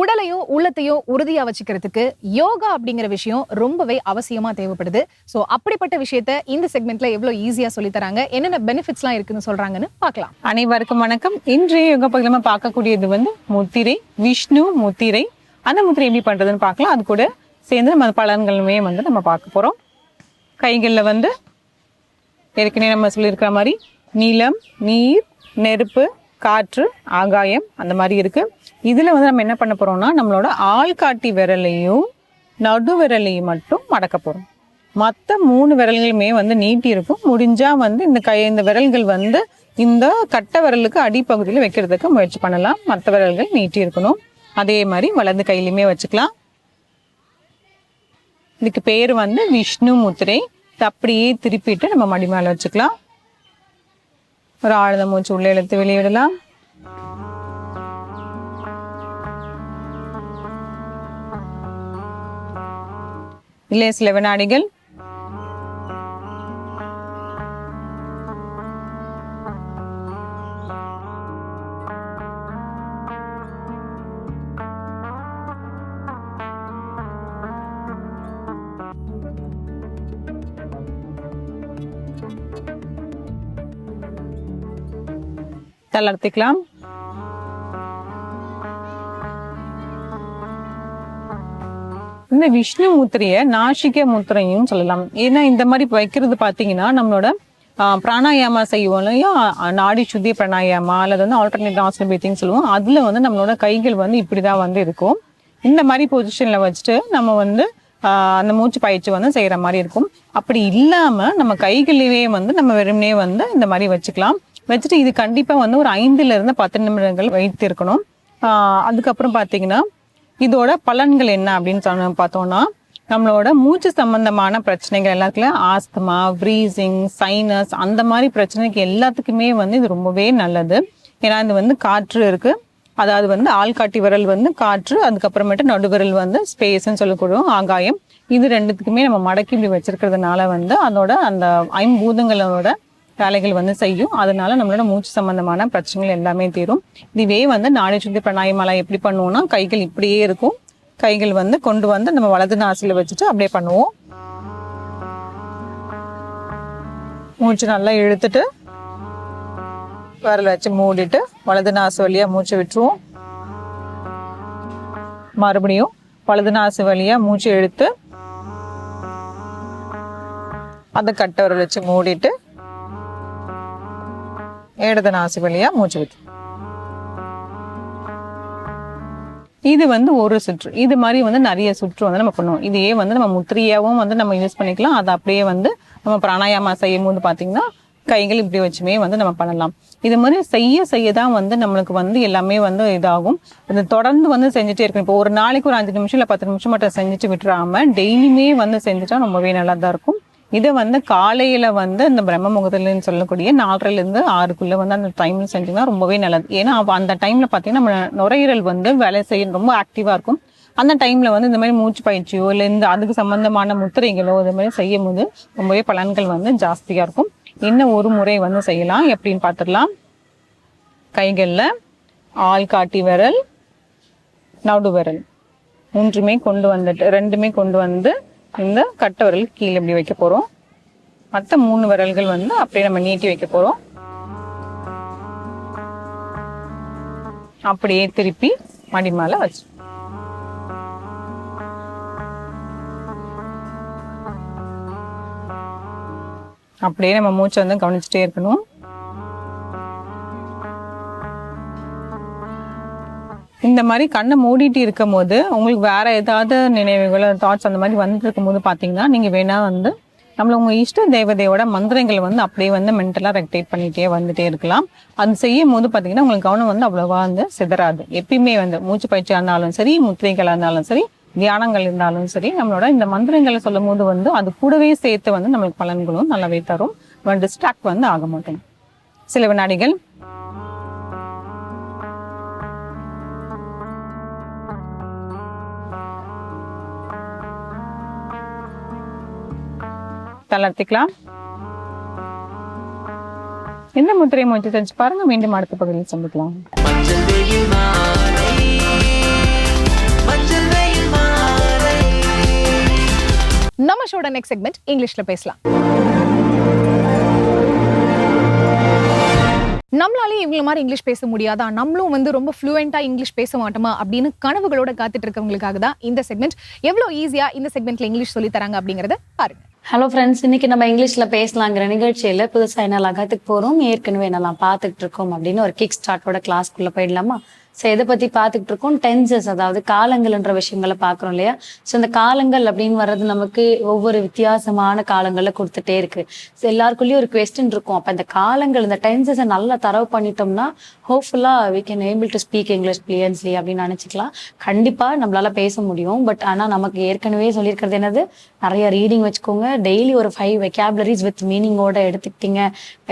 உடலையோ உள்ளத்தையோ உறுதியா வச்சுக்கிறதுக்கு யோகா அப்படிங்கிற விஷயம் ரொம்பவே அவசியமா தேவைப்படுது. ஸோ அப்படிப்பட்ட விஷயத்த இந்த செக்மெண்ட்ல எவ்வளவு ஈஸியா சொல்லி தராங்க என்னென்ன பெனிஃபிட்ஸ்லாம் இருக்குன்னு சொல்றாங்கன்னு பார்க்கலாம். அனைவருக்கும் வணக்கம். இன்றைய யோகா பகுதியில் பார்க்கக்கூடியது வந்து முத்திரை விஷ்ணு முத்திரை. அந்த முத்திரை எப்படி பண்றதுன்னு பார்க்கலாம். அது கூட சேர்ந்து நம்ம பலன்களுமே வந்து நம்ம பார்க்க போறோம். கைகளில் வந்து ஏற்கனவே நம்ம சொல்லியிருக்கிற மாதிரி நிலம் நீர் நெருப்பு காற்று ஆகாயம் அந்த மாதிரி இருக்குது இதில் வந்து நம்ம என்ன பண்ண போகிறோம்னா நம்மளோட ஆள்காட்டி விரலையும் நடு விரலையும் மட்டும் மடக்க போகிறோம் மற்ற மூணு விரல்களுமே வந்து நீட்டி இருக்கும். முடிஞ்சால் வந்து இந்த கை இந்த விரல்கள் வந்து இந்த கட்டை விரலுக்கு அடிப்பகுதியில் வைக்கிறதுக்கு முயற்சி பண்ணலாம். மற்ற விரல்கள் நீட்டி இருக்கணும். அதே மாதிரி வலது கையிலையுமே வச்சுக்கலாம். இதுக்கு பேர் வந்து விஷ்ணு முத்திரை. அப்படியே திருப்பிட்டு நம்ம மடி மேலே வச்சுக்கலாம். ஒரு ஆழ்ந்த மூச்சு உள்ளே இழுத்து வெளியிடலாம் இல்லை சில வினாடிகள் தளர்த்திக்கலாம் இந்த விஷ்ணு முத்திரைய நாசிக முத்திரையும் சொல்லலாம். ஏன்னா இந்த மாதிரி வைக்கிறது பார்த்தீங்கன்னா நம்மளோட பிராணாயாமா செய்வோம் இல்லையா நாடி சுத்தி பிராணாயாமா அல்லது வந்து ஆல்டர்னேட் ஆசன பிரீத்திங் சொல்லுவோம். அதில் வந்து நம்மளோட கைகள் வந்து இப்படி தான் வந்து இருக்கும். இந்த மாதிரி பொசிஷனில் வச்சுட்டு நம்ம வந்து அந்த மூச்சு பயிற்சி வந்து செய்கிற மாதிரி இருக்கும். அப்படி இல்லாமல் நம்ம கைகளிலேயே வந்து நம்ம வெறுமனே வந்து இந்த மாதிரி வச்சுக்கலாம். வச்சுட்டு இது கண்டிப்பாக வந்து ஒரு ஐந்துலேருந்து பத்து நிமிடங்கள் வைத்து இருக்கணும் அதுக்கப்புறம் பார்த்தீங்கன்னா இதோட பலன்கள் என்ன அப்படின்னு சொன்ன பார்த்தோம்னா நம்மளோட மூச்சு சம்பந்தமான பிரச்சனைகள் எல்லாத்துலையும் ஆஸ்துமா ப்ரீசிங் சைனஸ் அந்த மாதிரி பிரச்சனைக்கு எல்லாத்துக்குமே வந்து இது ரொம்பவே நல்லது. ஏன்னா இது வந்து காற்று இருக்கு. அதாவது வந்து ஆள்காட்டி விரல் வந்து காற்று அதுக்கப்புறமேட்டு நடுவிரல் வந்து ஸ்பேஸ்ன்னு சொல்லக்கூடும் ஆகாயம். இது ரெண்டுத்துக்குமே நம்ம மடக்கி இப்படி வச்சிருக்கிறதுனால வந்து அதோட அந்த ஐம்பூதங்களோட வேலைகள் வந்து செய்யும். அதனால நம்மளோட மூச்சு சம்பந்தமான பிரச்சனைகள் எல்லாமே தீரும். இதுவே வந்து நாடி சுத்தி பிராணாயமாலா எப்படி பண்ணுவோம்னா கைகள் இப்படியே இருக்கும். கைகள் வந்து கொண்டு வந்து நம்ம வலது நாசில வச்சுட்டு அப்படியே பண்ணுவோம். மூச்சு நல்லா இழுத்துட்டு விரல் வச்சு மூடிட்டு வலது நாசு வழியா மூச்சு விட்டுருவோம். மறுபடியும் வலது நாசு வழியா மூச்சு இழுத்து அந்த கட்டை விரல் வச்சு மூடிட்டு இடது நாசி வழியாக மூச்சு விட்டு. இது வந்து ஒரு சுற்று. இது மாதிரி வந்து நிறைய சுற்று வந்து நம்ம பண்ணுவோம். இதையே வந்து நம்ம முத்திரையாகவும் வந்து நம்ம யூஸ் பண்ணிக்கலாம். அதை அப்படியே வந்து நம்ம பிராணாயாமா செய்யும் போது பார்த்தீங்கன்னா கைகள் இப்படி வச்சுமே வந்து நம்ம பண்ணலாம். இது மாதிரி செய்ய செய்ய தான் வந்து நம்மளுக்கு வந்து எல்லாமே வந்து இதாகும். இது தொடர்ந்து வந்து செஞ்சுட்டே இருக்கணும். இப்போ ஒரு நாளைக்கு ஒரு அஞ்சு நிமிஷம் இல்லை பத்து நிமிஷம் மட்டும் செஞ்சுட்டு விட்டுறாம டெய்லியுமே வந்து செஞ்சுட்டா ரொம்பவே நல்லா தான் இருக்கும். இதை வந்து காலையில் வந்து இந்த பிரம்ம முகத்துலன்னு சொல்லக்கூடிய நாலரைலேருந்து ஆறுக்குள்ளே வந்து அந்த டைம்ல செஞ்சிங்கன்னா ரொம்பவே நல்லது. ஏன்னா அந்த டைமில் பார்த்தீங்கன்னா நம்ம நுரையீரல் வந்து வேலை செய்ய ரொம்ப ஆக்டிவாக இருக்கும். அந்த டைமில் வந்து இந்த மாதிரி மூச்சு பயிற்சியோ இல்லை இந்த அதுக்கு சம்மந்தமான முத்திரைகளோ இது மாதிரி செய்யும் போது ரொம்பவே பலன்கள் வந்து ஜாஸ்தியாக இருக்கும். இன்னும் ஒரு முறை வந்து செய்யலாம். எப்படின்னு பார்த்துடலாம் கைகளில் ஆள் காட்டி விரல் நடு விரல் மூன்றுமே கொண்டு வந்துட்டு ரெண்டுமே கொண்டு வந்து இந்த கட்டை விரல் கீழே இப்படி வைக்க போகிறோம் மற்ற மூணு விரல்கள் வந்து அப்படியே நம்ம நீட்டி வைக்க போகிறோம் அப்படியே திருப்பி மடி மேலே வச்சு. அப்படியே நம்ம மூச்சை வந்து கவனிச்சுட்டே இருக்கணும். இந்த மாதிரி கண்ணை மூடிட்டு இருக்கும் போது உங்களுக்கு வேற ஏதாவது நினைவுகள் தாட்ஸ் அந்த மாதிரி வந்துட்டு இருக்கும் போது பாத்தீங்கன்னா நீங்க வேணா வந்து நம்மள உங்கள் இஷ்ட தேவதையோட மந்திரங்கள் வந்து அப்படியே வந்து மென்டலாக ரெக்டேட் பண்ணிகிட்டே வந்துட்டே இருக்கலாம். அது செய்யும் போது பார்த்தீங்கன்னா உங்களுக்கு கவனம் வந்து அவ்வளோவா வந்து சிதறாது. எப்பயுமே வந்து மூச்சு பயிற்சி இருந்தாலும் சரி முத்திரைகளாக இருந்தாலும் சரி தியானங்கள் இருந்தாலும் சரி நம்மளோட இந்த மந்திரங்களை சொல்லும் போது வந்து அது கூடவே சேர்த்து வந்து நம்மளுக்கு பலன்களும் நல்லாவே தரும். டிஸ்ட்ராக்ட் வந்து ஆக மாட்டேங்க சில வினாடிகள் தளர்த்திக்கலாம். இந்த முத்திரையை முயற்சி தெரிஞ்சு பாருங்க மீண்டும் அடுத்த பகுதியில் சந்திக்கலாம். நம்ம ஷோட நெக்ஸ்ட் செக்மெண்ட் இங்கிலீஷ்ல பேசலாம். நம்மளாலேயும் இவங்கள மாதிரி இங்கிலீஷ் பேச முடியாதா? நம்மளும் வந்து ரொம்ப ஃப்ளூயண்டா இங்கிலீஷ் பேச மாட்டோமா? அப்படின்னு கனவுகளோட காத்துட்டு இருக்கவங்களுக்காக தான் இந்த செக்மெண்ட் எவ்வளவு ஈஸியா இந்த செக்மெண்ட்ல இங்கிலீஷ் சொல்லி தராங்க அப்படிங்கிறத பாருங்க. ஹலோ ஃப்ரெண்ட்ஸ் இன்னைக்கு நம்ம இங்கிலீஷ்ல பேசலாங்கிற நிகழ்ச்சியில புதுசா என்னெல்லாம் கற்றுக்கு போறோம்? ஏற்கனவே என்னெல்லாம் பார்த்துட்டு இருக்கோம் அப்படின்னு ஒரு கிக் ஸ்டார்ட்டோட கிளாஸ்க்குள்ளே போயிடலாமா? ஸோ எதை பத்தி பார்த்துக்கிட்டு இருக்கோம் டென்சஸ் அதாவது காலங்கள்ன்ற விஷயங்களை பார்க்குறோம் இல்லையா? ஸோ இந்த காலங்கள் அப்படின்னு வர்றது நமக்கு ஒவ்வொரு வித்தியாசமான காலங்களில் கொடுத்துட்டே இருக்கு. ஸோ எல்லாருக்குள்ளேயும் ஒரு கொஸ்டின் இருக்கும். அப்போ இந்த காலங்கள் இந்த டென்சஸை நல்லா தரவு பண்ணிட்டோம்னா ஹோப்ஃபுல்லா we can able to speak English fluently அப்படின்னு நினச்சிக்கலாம். கண்டிப்பா நம்மளால பேச முடியும். பட் ஆனா நமக்கு ஏற்கனவே சொல்லியிருக்கிறது என்னது? நிறைய ரீடிங் வச்சுக்கோங்க. டெய்லி ஒரு ஃபைவ் வெக்காபுலரிஸ் வித் மீனிங்கோட எடுத்துக்கிட்டீங்க.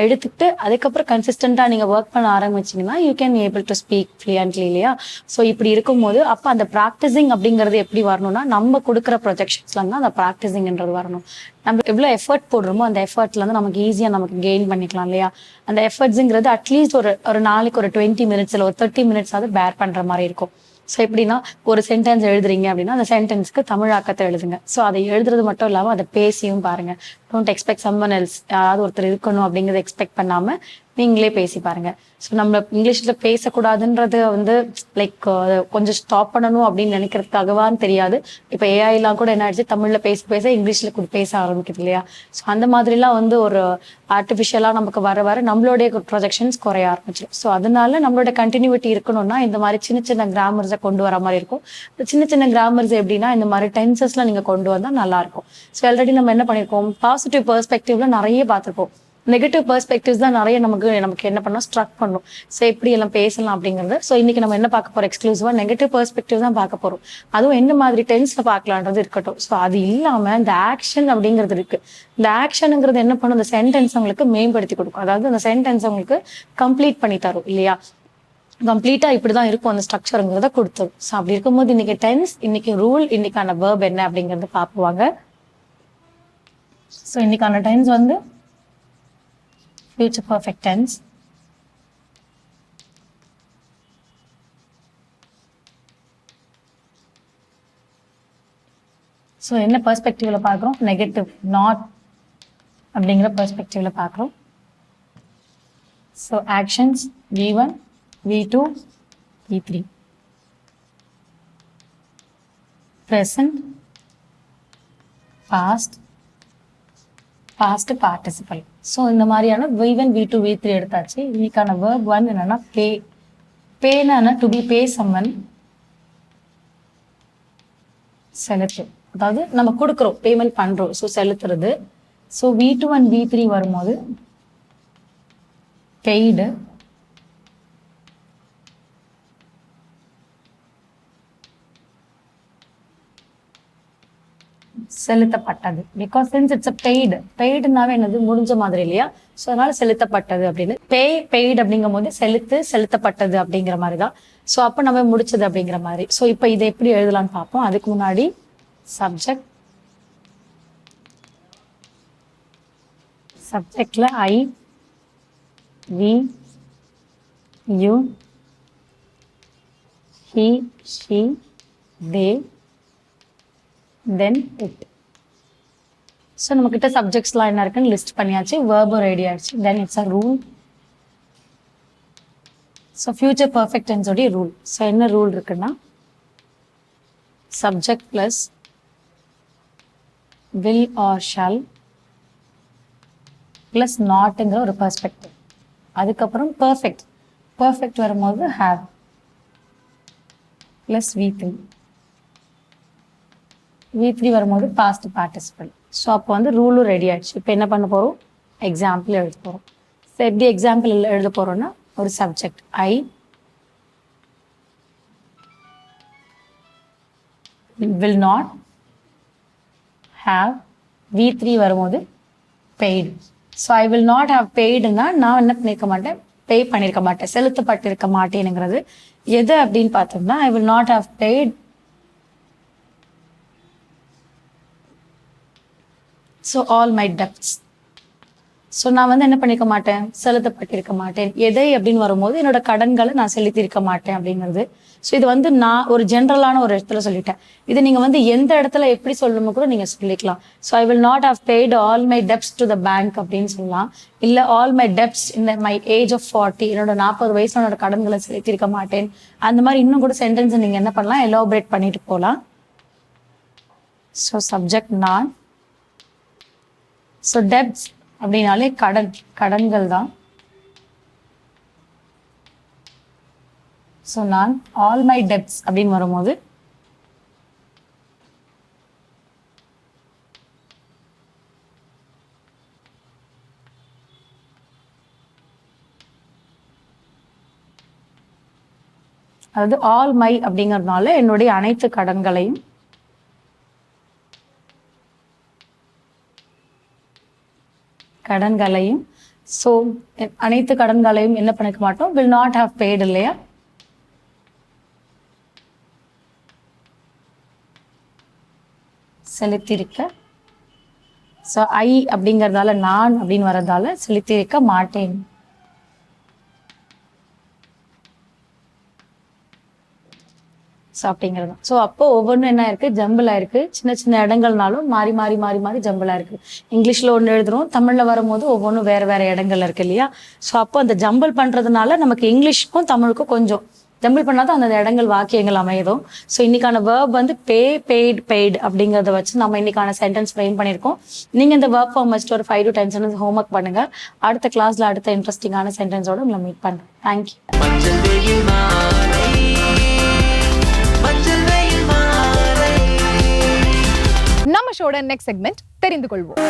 எடுத்துக்கிட்டு அதுக்கப்புறம் கன்சிஸ்டண்டா நீங்க ஒர்க் பண்ண ஆரம்பிச்சிங்கன்னா you can able to speak fluently இல்லையா? ஸோ இப்படி இருக்கும்போது அப்போ அந்த ப்ராக்டிசிங் அப்படிங்கிறது எப்படி வரணும்னா நம்ம கொடுக்குற ப்ரொஜெக்ஷன்ஸ்ல தான் அந்த ப்ராக்டிசிங்ன்றது வரணும். நம்ம எவ்வளோ எஃபர்ட் போடுறோமோ அந்த எஃபர்ட்ல இருந்து நமக்கு ஈஸியாக நமக்கு கெயின் பண்ணிக்கலாம் இல்லையா? அந்த எஃபர்ட்ஸுங்கிறது அட்லீஸ்ட் ஒரு ஒரு நாளைக்கு ஒரு டுவெண்ட்டி மினிட்ஸ் இல்லை ஒரு தேர்ட்டி மினிட்ஸ் அது பேர் பண்ற மாதிரி இருக்கும். ஸோ எப்படின்னா ஒரு சென்டென்ஸ் எழுதுறீங்க அப்படின்னா அந்த சென்டென்ஸ்க்கு தமிழாக்கத்தை எழுதுங்க. ஸோ அதை எழுதுறது மட்டும் இல்லாமல் அதை பேசியும் பாருங்க. டோன்ட் எக்ஸ்பெக்ட் சம்மன் எல்ஸ் யாராவது ஒருத்தர் இருக்கணும் அப்படிங்கிறத எக்ஸ்பெக்ட் பண்ணாம நீங்களே பேசி பாருங்க. ஸோ நம்ம இங்கிலீஷ்ல பேசக்கூடாதுன்றது வந்து லைக் கொஞ்சம் ஸ்டாப் பண்ணணும் அப்படின்னு நினைக்கிறதுக்காகவான்னு தெரியாது. இப்போ ஏஐலாம் கூட என்ன ஆயிடுச்சு? தமிழ்ல பேச பேச இங்கிலீஷ்ல கூட பேச ஆரம்பிக்குது இல்லையா? ஸோ அந்த மாதிரிலாம் வந்து ஒரு ஆர்டிஃபிஷியலாக நமக்கு வர வர நம்மளுடைய ப்ரொஜெக்ஷன்ஸ் குறைய ஆரம்பிச்சிடும். ஸோ அதனால நம்மளோட கண்டினியூட்டி இருக்கணும்னா இந்த மாதிரி சின்ன சின்ன கிராமர்ஸை கொண்டு வர மாதிரி இருக்கும். சின்ன சின்ன கிராமர்ஸ் எப்படின்னா இந்த மாதிரி டென்சஸ்லாம் நீங்க கொண்டு வந்தா நல்லா இருக்கும். ஸோ ஆல்ரெடி நம்ம என்ன பண்ணியிருக்கோம் பாசிட்டிவ் பெர்ஸ்பெக்டிவ்ல நிறைய பார்த்துருப்போம். நெகட்டிவ் பெர்ஸ்பெக்டிவ்ஸ் தான் நிறைய நமக்கு நமக்கு என்ன பண்ணோம்? ஸ்ட்ரக் பண்ணும். ஸோ எப்படி எல்லாம் பேசலாம் அப்படிங்கிறது. ஸோ இன்னைக்கு நம்ம என்ன பார்க்க போறோம்? எக்ஸ்க்ளூசிவா நெகட்டிவ் பெர்ஸ்பெக்டிவ் தான் பார்க்க போறோம். அதுவும் என்ன மாதிரி டென்ஸ்ல பார்க்கலான்றது இருக்கட்டும். ஸோ அது இல்லாம இந்த ஆக்ஷன் அப்படிங்கிறது இருக்கு. இந்த ஆக்ஷனுங்கிறது என்ன பண்ணும்? இந்த சென்டென்ஸ் உங்களுக்கு மேம்படுத்தி கொடுக்கும். அதாவது அந்த சென்டென்ஸ் உங்களுக்கு கம்ப்ளீட் பண்ணி தரும் இல்லையா? கம்ப்ளீட்டா இப்படிதான் இருக்கும் அந்த ஸ்ட்ரக்சருங்கிறத கொடுத்துரும். ஸோ அப்படி இருக்கும்போது இன்னைக்கு டென்ஸ் இன்னைக்கு ரூல் இன்னைக்கான வேர்ப் என்ன அப்படிங்கறது பார்ப்புவாங்க ஸோ இன்னைக்கான டைம்ஸ் வந்து future பர்ஃபெக்ட் டென்ஸ் ஸோ என்ன பர்ஸ்பெக்டிவில் பார்க்குறோம்? நெகட்டிவ் நாட் அப்படிங்கிற பர்ஸ்பெக்டிவில் பார்க்குறோம். So actions V one V two V three present past past participle so இந்த மாதிரியான V one V two V three எடுத்தாச்சு. இன்னைக்கான வேர்ப் ஒன் என்னன்னா பே பேனா டு பி பே சம்மன் செலுத்து. அதாவது நம்ம கொடுக்குறோம். பேமெண்ட் பண்ணுறோம் ஸோ செலுத்துறது. So V two and V three வரும்போது பெய்டு செலுத்தப்பட்டது. Because since it's a paid பெய்டுனாவே என்னது? முடிஞ்ச மாதிரி இல்லையா? ஸோ அதனால செலுத்தப்பட்டது அப்படின்னு. பே பெய்டு அப்படிங்கும் போது செலுத்து செலுத்தப்பட்டது அப்படிங்கிற மாதிரி தான். ஸோ அப்போ நம்ம முடிச்சது அப்படிங்கிற மாதிரி. ஸோ இப்போ இதை எப்படி எழுதலாம்னு பார்ப்போம். அதுக்கு முன்னாடி சப்ஜெக்ட் சப்ஜெக்டில் I we you he she they then it so நம்மக்கிட்ட சப்ஜெக்ட்ஸ்லாம் என்ன இருக்குன்னு லிஸ்ட் பண்ணியாச்சு வேர்பும் ரெடி ஆயிடுச்சு. Then it's a rule so future perfect சொல்லி ரூல் ஸோ என்ன ரூல் இருக்குன்னா subject plus will or shall plus நாட்டுங்கிற ஒரு பர்ஸ்பெக்டிவ் அதுக்கப்புறம் பர்ஃபெக்ட் பர்ஃபெக்ட் வரும்போது have plus V three weekly வரும்போது பாஸ்ட் பார்ட்டிசிபல் ஸோ அப்போ வந்து ரூலும் ரெடி ஆயிடுச்சு. இப்போ என்ன பண்ண போகிறோம் எக்ஸாம்பிள் எழுத போகிறோம் ஸோ எப்படி எக்ஸாம்பிள் எழுத போகிறோன்னா ஒரு subject I will not have V three வரும்போது paid so I will not have பெய்டுன்னா நான் என்ன பண்ணியிருக்க மாட்டேன்? பே பண்ணியிருக்க மாட்டேன். செலுத்தப்பட்டிருக்க மாட்டேனுங்கிறது எது அப்படின்னு பார்த்தோம்னா I will not have paid so all my debts so நான் வந்து என்ன பண்ணிக்க மாட்டேன்? செலுத்தப்பட்டிருக்க மாட்டேன். எதை அப்படின்னு வரும்போது என்னோட கடன்களை நான் செலுத்தியிருக்க மாட்டேன் அப்படிங்கிறது. ஸோ இது வந்து நான் ஒரு ஜென்ரலான ஒரு இடத்துல சொல்லிட்டேன். இது நீங்கள் வந்து எந்த இடத்துல எப்படி சொல்லணுமோ கூட நீங்கள் சொல்லிக்கலாம். So I will not have paid all my debts to the bank அப்படின்னு சொல்லலாம். இல்லை ஆல் மை டெப்ஸ் இந்த மை ஏஜ் ஆஃப் ஃபார்ட்டி என்னோட நாற்பது வயசுல என்னோட கடன்களை செலுத்தியிருக்க மாட்டேன். அந்த மாதிரி இன்னும் கூட சென்டென்ஸை நீங்கள் என்ன பண்ணலாம்? எலாபரேட் பண்ணிட்டு போகலாம் ஸோ சப்ஜெக்ட் நான் ஸோ டெப்ஸ் அப்படின்னாலே கடன் கடன்கள் தான். ஸோ நான் ஆல் மை டெப்ஸ் அப்படின்னு வரும்போது அதாவது ஆல் மை அப்படிங்கறதுனால என்னுடைய அனைத்து கடன்களையும் கடன்களையும் ஸோ அனைத்து கடன்களையும் என்ன பண்ணிக்க மாட்டோம்? வில் நாட் ஹாவ் பெய்டு இல்லையா? செலுத்தியிருக்க. ஸோ ஐ அப்படிங்கிறதால நான் அப்படின்னு வரதால செலுத்தியிருக்க மாட்டேன். ஸோ அப்படிங்கிறது ஸோ அப்போ ஒவ்வொன்றும் என்ன ஆயிருக்கு ஜம்பிளாக இருக்கு. சின்ன சின்ன இடங்கள்னாலும் மாறி மாறி மாறி மாறி ஜம்பிளாக இருக்கு. இங்கிலீஷில் ஒன்று எழுதுறோம். தமிழில் வரும்போது ஒவ்வொன்றும் வேறு வேறு இடங்கள்ல இருக்கு இல்லையா? ஸோ அப்போ அந்த ஜம்பிள் பண்ணுறதுனால நமக்கு இங்கிலீஷ்க்கும் தமிழுக்கும் கொஞ்சம் ஜம்பிள் பண்ணாதான் அந்த இடங்கள் வாக்கியங்கள் அமையுதும். ஸோ இன்னைக்கான வேர்ப் வந்து பே பெய்ட் பெய்டு அப்படிங்கிறத வச்சு நம்ம இன்னைக்கான சென்டென்ஸ் ஃப்ரேம் பண்ணியிருக்கோம். நீங்கள் இந்த வேர்ப் ஃபார்ம் வச்சுட்டு ஒரு five to ten sentence homework பண்ணுங்க. அடுத்த கிளாஸில் அடுத்த இன்ட்ரெஸ்டிங்கான சென்டென்ஸோடு உங்களை மீட் பண்றேன் தேங்க்யூ ஷோட நெக்ஸ்ட் செக்மெண்ட் தெரிந்து கொள்வோம்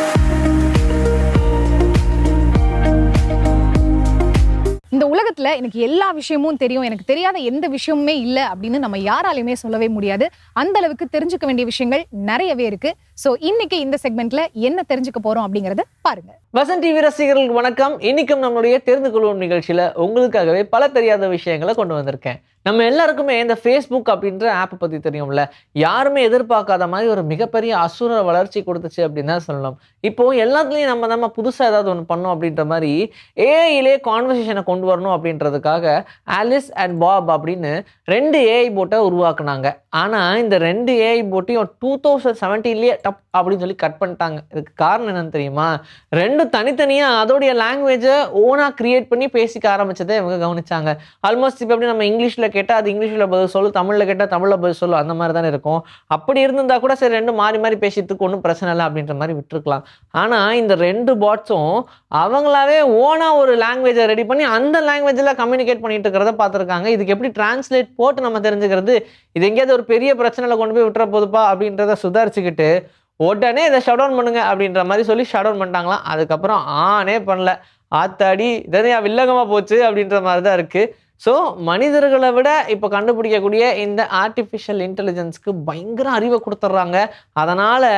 இந்த உலகத்துல எனக்கு எல்லா விஷயமும் தெரியும். எனக்கு தெரியாத எந்த விஷயமுமே இல்லை அப்படின்னு நம்ம யாராலையுமே சொல்லவே முடியாது. அந்த அளவுக்கு தெரிஞ்சுக்க வேண்டிய விஷயங்கள் நிறையவே இருக்கு. சோ இன்னைக்கு இந்த செக்மெண்ட்ல என்ன தெரிஞ்சுக்க போறோம் அப்படிங்கறத பாருங்க. வசன் டிவி ரசிகர்களுக்கு வணக்கம். இன்னைக்கும் நம்மளுடைய தெரிந்து கொள்வோம் நிகழ்ச்சியில உங்களுக்காகவே பல தெரியாத விஷயங்களை கொண்டு வந்திருக்கேன். நம்ம எல்லாருக்குமே இந்த ஃபேஸ்புக் அப்படின்ற ஆப்பை பத்தி தெரியும்ல. யாருமே எதிர்பார்க்காத மாதிரி ஒரு மிகப்பெரிய அசுர வளர்ச்சி கொடுத்துச்சு அப்படின்னு தான் சொல்லலாம் இப்போ எல்லாத்துலேயும் நம்ம நம்ம புதுசாக ஏதாவது ஒன்று பண்ணோம் அப்படின்ற மாதிரி ஏஐலே கான்வர்சேஷனை கொண்டு வரணும் அப்படின்றதுக்காக ஆலிஸ் அண்ட் பாப் அப்படின்னு ரெண்டு ஏஐ போட்டை உருவாக்குனாங்க. ஆனால் இந்த ரெண்டு ஏஐ போட்டையும் டூ தௌசண்ட் செவன்டீன்லேயே டப் அப்படின்னு சொல்லி கட் பண்ணிட்டாங்க. இதுக்கு காரணம் என்னன்னு தெரியுமா? ரெண்டும் தனித்தனியாக அதோடைய லாங்குவேஜை ஓனாக கிரியேட் பண்ணி பேசிக்க ஆரம்பித்ததை இவங்க கவனிச்சாங்க. ஆல்மோஸ்ட் இப்போ எப்படி நம்ம இங்கிலீஷ்ல கேட்டால் அது இங்கிலீஷில் பதில் சொல்லு தமிழில் கேட்டால் தமிழில் பதில் சொல்லு அந்த மாதிரி தானே இருக்கும். அப்படி இருந்திருந்தா கூட சரி ரெண்டு மாறி மாறி பேசிட்டுக்கு ஒன்றும் பிரச்சனை இல்லை அப்படின்ற மாதிரி விட்டுருக்கலாம். ஆனால் இந்த ரெண்டு பாட்ஸும் அவங்களாவே ஓனாக ஒரு லாங்குவேஜை ரெடி பண்ணி அந்த லாங்குவேஜில் கம்யூனிகேட் பண்ணிட்டு இருக்கிறத பார்த்துருக்காங்க. இதுக்கு எப்படி டிரான்ஸ்லேட் போட்டு நம்ம தெரிஞ்சுக்கிறது? இது எங்கேயாவது ஒரு பெரிய பிரச்சனையில் கொண்டு போய் விட்டுற போதுப்பா அப்படின்றத சுதாரிச்சுக்கிட்டு உடனே இதை ஷட் டவுன் பண்ணுங்க அப்படின்ற மாதிரி சொல்லி ஷட் டவுன் பண்ணிட்டாங்களாம். அதுக்கப்புறம் ஆனே பண்ணல. ஆத்தாடி இதனையா வில்லங்கமாக போச்சு அப்படின்ற மாதிரி தான் இருக்குது ஸோ மனிதர்களை விட இப்போ கண்டுபிடிக்கக்கூடிய இந்த ஆர்டிஃபிஷியல் இன்டெலிஜென்ஸ்க்கு பயங்கர அறிவை கொடுத்துட்றாங்க. அதனால்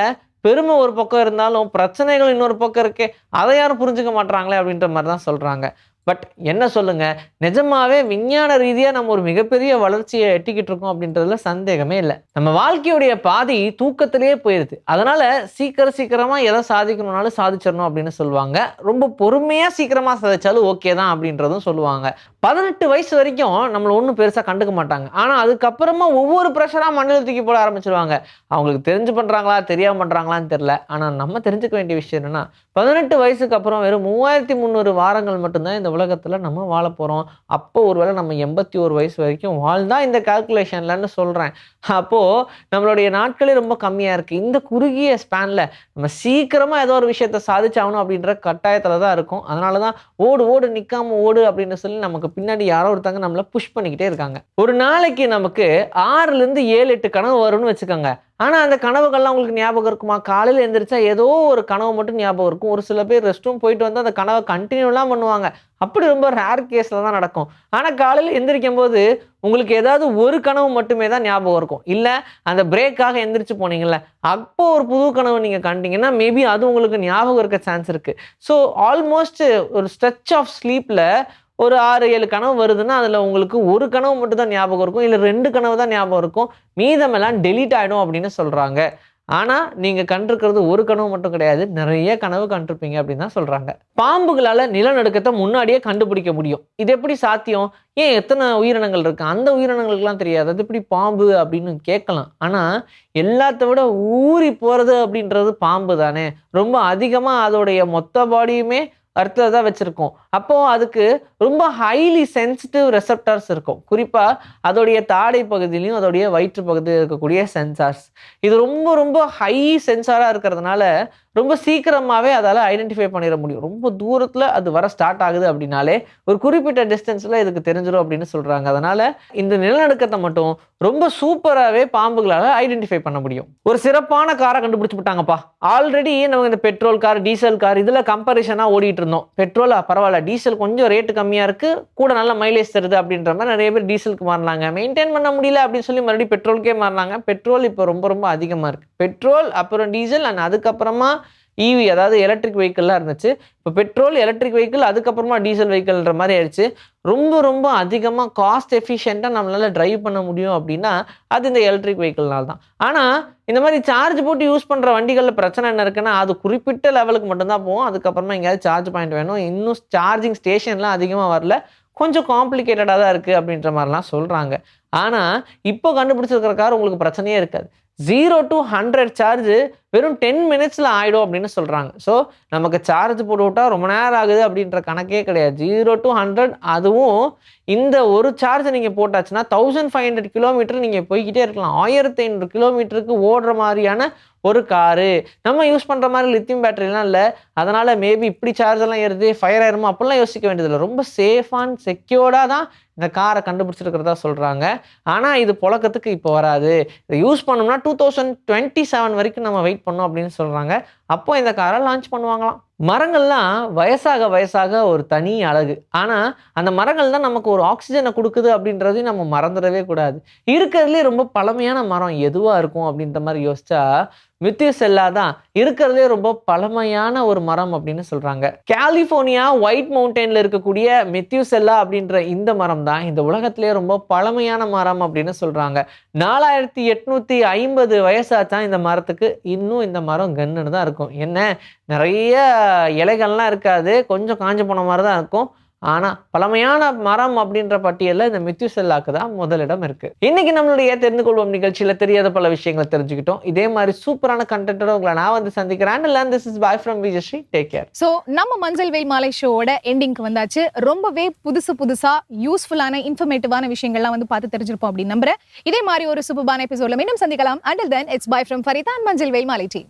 பெருமை ஒரு பக்கம் இருந்தாலும் பிரச்சனைகள் இன்னொரு பக்கம் இருக்கே அதை யாரும் புரிஞ்சுக்க மாட்றாங்களே அப்படின்ற மாதிரி தான் சொல்கிறாங்க பட் என்ன சொல்லுங்க? நிஜமாவே விஞ்ஞான ரீதியாக நம்ம ஒரு மிகப்பெரிய வளர்ச்சியை எட்டிக்கிட்டு இருக்கோம் அப்படின்றதுல சந்தேகமே இல்லை. நம்ம வாழ்க்கையுடைய பாதி தூக்கத்திலேயே போயிடுது அதனால சீக்கிரம் சீக்கிரமா எதை சாதிக்கணும்னாலும் சாதிச்சிடணும் அப்படின்னு சொல்லுவாங்க. ரொம்ப பொறுமையா சீக்கிரமா சாதிச்சாலும் ஓகே தான் அப்படின்றதும் சொல்லுவாங்க. பதினெட்டு வயசு வரைக்கும் நம்மளை ஒன்றும் பெருசாக கண்டுக்க மாட்டாங்க. ஆனால் அதுக்கப்புறமா ஒவ்வொரு ப்ரெஷராக மண்ணில் தூக்கி போட ஆரம்பிச்சிருவாங்க. அவங்களுக்கு தெரிஞ்சு பண்ணுறாங்களா தெரியாமல் பண்ணுறாங்களான்னு தெரில ஆனால் நம்ம தெரிஞ்சுக்க வேண்டிய விஷயம் என்னன்னா பதினெட்டு வயசுக்கு அப்புறம் வெறும் மூவாயிரத்தி முந்நூறு வாரங்கள் மட்டும்தான் இந்த உலகத்தில் நம்ம வாழ போகிறோம் அப்போ ஒருவேளை நம்ம எண்பத்தி ஒரு வயசு வரைக்கும் வாழ்ந்தால் இந்த கால்குலேஷன்லன்னு சொல்கிறேன் அப்போது நம்மளுடைய நாட்களே ரொம்ப கம்மியாக இருக்குது இந்த குறுகிய ஸ்பேனில் நம்ம சீக்கிரமாக ஏதோ ஒரு விஷயத்த சாதிச்சாகணும் அப்படின்ற கட்டாயத்தில் தான் இருக்கும். அதனால தான் ஓடு ஓடு நிற்காம ஓடு அப்படின்னு சொல்லி நமக்கு பின்னாடி யாரோ ஒருத்தங்க நம்மளை புஷ் பண்ணிக்கிட்டே இருக்காங்க. ஒரு நாளைக்கு நமக்கு ஆறுலேருந்து ஏழு எட்டு கனவு வரும்னு வச்சுக்கோங்க. ஆனால் அந்த கனவுகள்லாம் உங்களுக்கு ஞாபகம் இருக்குமா? காலையில் எழுந்திரிச்சா ஏதோ ஒரு கனவு மட்டும் ஞாபகம் இருக்கும். ஒரு சில பேர் ரெஸ்ட் ரூம் போயிட்டு வந்து அந்த கனவை கண்டினியூலாம் பண்ணுவாங்க. அப்படி ரொம்ப ரேர் கேஸில் தான் நடக்கும். ஆனால் காலையில் எந்திரிக்கும் போது உங்களுக்கு ஏதாவது ஒரு கனவு மட்டுமே தான் ஞாபகம் இருக்கும். இல்லை அந்த பிரேக்காக எந்திரிச்சு போனீங்கல்ல அப்போ ஒரு புது கனவு நீங்கள் கண்டிங்கன்னா மேபி அது உங்களுக்கு ஞாபகம் இருக்க சான்ஸ் இருக்குது ஸோ ஆல்மோஸ்ட் ஒரு ஸ்ட்ரெச் ஆஃப் ஸ்லீப்பில் ஒரு ஆறு ஏழு கனவு வருதுன்னா அதில் உங்களுக்கு ஒரு கனவு மட்டும் தான் ஞாபகம் இருக்கும். இல்லை ரெண்டு கனவு தான் ஞாபகம் இருக்கும். மீதமெல்லாம் டெலீட் ஆகிடும் அப்படின்னு சொல்கிறாங்க ஆனால் நீங்கள் கண்டிருக்கிறது ஒரு கனவு மட்டும் கிடையாது. நிறைய கனவு கண்டிருப்பீங்க அப்படின்னு தான் சொல்கிறாங்க பாம்புகளால் நிலநடுக்கத்தை முன்னாடியே கண்டுபிடிக்க முடியும். இது எப்படி சாத்தியம்? ஏன் எத்தனை உயிரினங்கள் இருக்குது அந்த உயிரினங்களுக்குலாம் தெரியாது. அது எப்படி பாம்பு அப்படின்னு கேட்கலாம். ஆனால் எல்லாத்த விட ஊறி போகிறது அப்படின்றது பாம்பு தானே. ரொம்ப அதிகமாக அதோடைய மொத்த பாடியுமே அர்த்தத்தை தான் வச்சுருக்கோம். அப்போது அதுக்கு ரொம்ப ஹைலி சென்சிட்டிவ் ரெசப்டர்ஸ் இருக்கும். குறிப்பாக அதோடைய தாடை பகுதியிலையும் அதோடைய வயிற்று பகுதியில் இருக்கக்கூடிய சென்சார்ஸ் இது ரொம்ப ரொம்ப ஹை சென்சாராக இருக்கிறதுனால ரொம்ப சீக்கிரமாகவே அதால் ஐடென்டிஃபை பண்ணிட முடியும். ரொம்ப தூரத்தில் அது வர ஸ்டார்ட் ஆகுது அப்படின்னாலே ஒரு குறிப்பிட்ட டிஸ்டன்ஸில் இதுக்கு தெரிஞ்சிடும் அப்படின்னு சொல்கிறாங்க அதனால் இந்த நிலநடுக்கத்தை மட்டும் ரொம்ப சூப்பராகவே பாம்புகளால் ஐடென்டிஃபை பண்ண முடியும். ஒரு சிறப்பான காரை கண்டுபிடிச்சி விட்டாங்கப்பா. ஆல்ரெடி நமக்கு இந்த பெட்ரோல் கார் டீசல் கார் இதில் கம்பரிஷனாக ஓடிட்டு இருந்தோம். பெட்ரோலா பரவாயில்ல டீசல் கொஞ்சம் ரேட்டு கம்மியாக இருக்குது கூட நல்ல மைலேஜ் தருது அப்படின்ற மாதிரி நிறைய பேர் டீசலுக்கு மாறினாங்க மெயின்டைன் பண்ண முடியல அப்படின்னு சொல்லி மறுபடியும் பெட்ரோலுக்கே மாறினாங்க பெட்ரோல் இப்போ ரொம்ப ரொம்ப அதிகமாக இருக்குது பெட்ரோல் அப்புறம் டீசல் அண்ட் அதுக்கப்புறமா ஈவி அதாவது எலக்ட்ரிக் வெஹிக்கிள்லாம் இருந்துச்சு. இப்போ பெட்ரோல் எலக்ட்ரிக் வெஹிக்கிள் அதுக்கப்புறமா டீசல் வெஹிக்கிள்ன்ற மாதிரி ஆயிடுச்சு. ரொம்ப ரொம்ப அதிகமாக காஸ்ட் எஃபிஷியண்ட்டாக நம்மளால் டிரைவ் பண்ண முடியும் அப்படின்னா அது இந்த எலக்ட்ரிக் வெஹிக்கிள்னால தான். ஆனால் இந்த மாதிரி சார்ஜ் போட்டு யூஸ் பண்ணுற வண்டிகளில் பிரச்சனை என்ன இருக்குன்னா அது குறிப்பிட்ட லெவலுக்கு மட்டும்தான் போகும். அதுக்கப்புறமா எங்கேயாவது சார்ஜ் பாயிண்ட் வேணும். இன்னும் சார்ஜிங் ஸ்டேஷன்லாம் அதிகமாக வரல. கொஞ்சம் காம்ப்ளிகேட்டடாக தான் இருக்குது அப்படின்ற மாதிரிலாம் சொல்கிறாங்க ஆனால் இப்போ கண்டுபிடிச்சிருக்கிற கார் உங்களுக்கு பிரச்சனையே இருக்காது. ஜீரோ டு ஹண்ட்ரட் சார்ஜ் வெறும் டென் மினிட்ஸில் ஆகிடும் அப்படின்னு சொல்கிறாங்க ஸோ நமக்கு சார்ஜ் போட்டு விட்டால் ரொம்ப நேரம் ஆகுது அப்படின்ற கணக்கே கிடையாது. ஜீரோ டு ஹண்ட்ரட் அதுவும் இந்த ஒரு சார்ஜ் நீங்கள் போட்டாச்சுன்னா தௌசண்ட் ஃபைவ் ஹண்ட்ரட் கிலோமீட்டர் நீங்கள் போய்கிட்டே இருக்கலாம். ஆயிரத்தி ஐநூறு கிலோமீட்டருக்கு ஓடுற மாதிரியான ஒரு காரு நம்ம யூஸ் பண்ணுற மாதிரி லித்தியம் பேட்டரிலாம் இல்லை. அதனால் மேபி இப்படி சார்ஜ் எல்லாம் ஏறுது ஃபயர் ஆயிருமோ அப்படிலாம் யோசிக்க வேண்டியதில்லை. ரொம்ப சேஃபான் செக்யூர்டாக தான் இந்த காரை கண்டுபிடிச்சிருக்கிறதா சொல்கிறாங்க ஆனால் இது புழக்கத்துக்கு இப்போ வராது. இதை யூஸ் பண்ணோம்னா டூ தௌசண்ட் டுவெண்ட்டி செவன் வரைக்கும் நம்ம வெயிட் பண்ணோம் அப்படின்னு சொல்கிறாங்க அப்போ இந்த காரை லான்ச் பண்ணுவாங்களாம். மரங்கள்லாம் வயசாக வயசாக ஒரு தனி அழகு. ஆனால் அந்த மரங்கள் தான் நமக்கு ஒரு ஆக்சிஜனை கொடுக்குது அப்படின்றதையும் நம்ம மறந்துடவே கூடாது. இருக்கிறதுலே ரொம்ப பழமையான மரம் எதுவாக இருக்கும் அப்படின்ற மாதிரி யோசிச்சா மித்தியசெல்லா தான் இருக்கிறதுலே ரொம்ப பழமையான ஒரு மரம் அப்படின்னு சொல்கிறாங்க கலிஃபோர்னியா ஒயிட் மவுண்டெயினில் இருக்கக்கூடிய மெத்தியூசெல்லா அப்படின்ற இந்த மரம் தான் இந்த உலகத்திலே ரொம்ப பழமையான மரம் அப்படின்னு சொல்கிறாங்க நாலாயிரத்தி எட்நூத்தி ஐம்பது வயசாச்சான் இந்த மரத்துக்கு. இன்னும் இந்த மரம் கன்னுன்னு தான் இருக்கும். என்ன? நிறைய இலைகள்லாம் இருக்காது. கொஞ்சம் காஞ்சு போன மாதிரி தான் இருக்கும். ஆனா பழமையான மரம் அப்படின்ற பட்டியலில் இந்த மித்யுசெல்லாக்கு தான் முதலிடம் இருக்கு. இன்னைக்கு நம்மளுடைய தெரிந்து கொள்வோம் நிகழ்ச்சியில தெரியாத பல விஷயங்களை தெரிஞ்சுக்கிட்டோம். இதே மாதிரி சூப்பரான கண்டென்ட்டோட உங்களை நான் வந்து சந்திக்கிறேன். இல்லை this is bye from Vijayasri take care so நம்ம மஞ்சள் வெயில் மாலை ஷோவோட எண்டிங்க்கு வந்தாச்சு. ரொம்பவே புதுசு புதுசா யூஸ்ஃபுல்லான இன்ஃபர்மேட்டிவான விஷயங்கள்லாம் வந்து பார்த்து தெரிஞ்சிருப்போம் அப்படின்னு நம்புறேன். இதே மாதிரி ஒரு சூப்பரான எபிசோட்ல மீண்டும் சந்திக்கலாம். Until then it's bye from Farida and Manjal Veyil மாலை டீம்